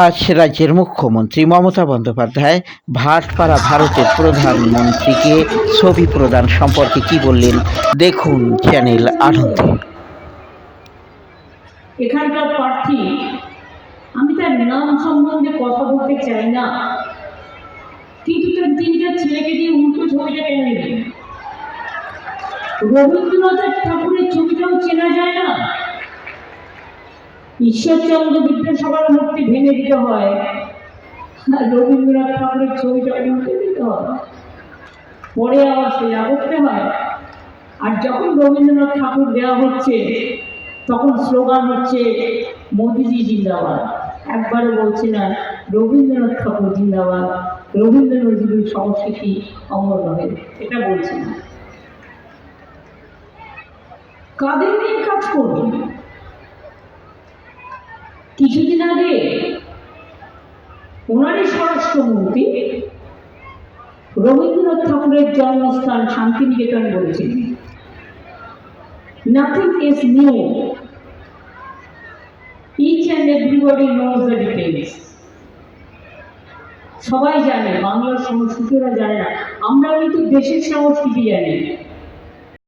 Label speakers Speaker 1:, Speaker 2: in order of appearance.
Speaker 1: আজ রাজ্যের মুখ্যমন্ত্রী মমতা বন্দ্যোপাধ্যায় ভাটপাড়া ভারতের প্রধানমন্ত্রীকে ছবি প্রদান সম্পর্কে কি বললেন? দেখুন চ্যানেল আনন্দে।
Speaker 2: এখানকার প্রার্থী, আমি তার নাম সম্বন্ধে কথা বলতে চাই না। কিন্তু তার তিনটা ছেলেকে দিয়ে উল্টো ছবিটা কেন নিলেন? রবীন্দ্রনাথের ঠাকুরের ছবিটাও চেনা ঈশ্বরচন্দ্র বিদ্যাসাগর মূর্তি ভেঙে দিতে হয়, আর রবীন্দ্রনাথ ঠাকুরের ছবিটা উল্টে দিতে হয়। পরে আবার সেটা করতে হয়। আর যখন রবীন্দ্রনাথ ঠাকুর দেওয়া হচ্ছে, তখন স্লোগান হচ্ছে, মোদিজি জিন্দাবাদ। একবারও বলছে না, রবীন্দ্রনাথ ঠাকুর জিন্দাবাদ। রবীন্দ্র নজরুল সংস্কৃতি অমর রহে এটা বলছে না। কাদের নিয়ে কাজ করবে? কিছুদিন আগে ওনারই স্বরাষ্ট্রমন্ত্রী রবীন্দ্রনাথ ঠাকুরের জন্মস্থান শান্তিনিকেতন বলেছিলেন Nothing is new. Each and everybody knows the details. সবাই জানে, বাংলার সংস্কৃতিরা জানে না আমরা কিন্তু দেশের সংস্কৃতি জানি